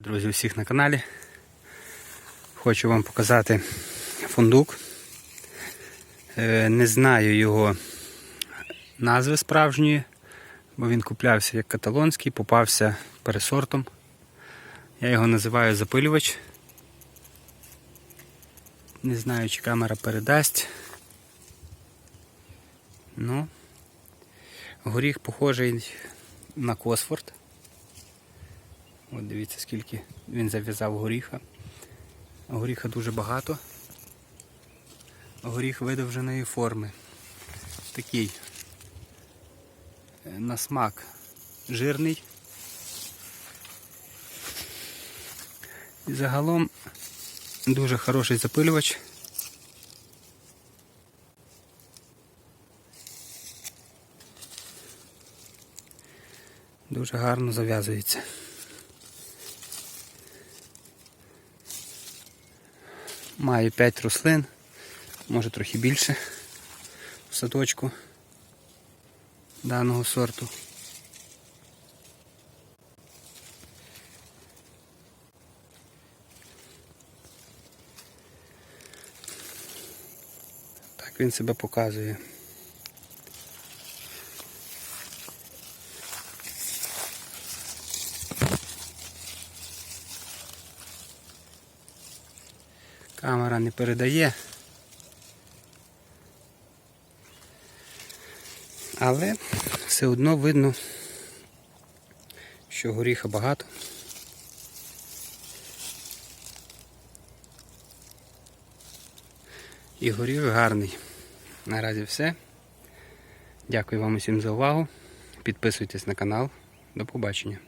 Друзі, всіх на каналі. Хочу вам показати фундук. Е, Не знаю його назви справжньої, бо він куплявся як каталонський, попався пересортом. Я його називаю запилювач. Не знаю, чи камера передасть. Ну, горіх похожий на Косфорд. От дивіться, скільки він зав'язав горіха. Горіха дуже багато. Горіх видовженої форми. Такий е, на смак жирний. І загалом дуже хороший запилювач. Дуже гарно зав'язується. Маю 5 рослин, може трохи більше в садочку даного сорту. Так він себе показує. Камера не передає. Але все одно видно, що горіха багато. І горіх гарний. Наразі все. Дякую вам усім за увагу. Підписуйтесь на канал. До побачення.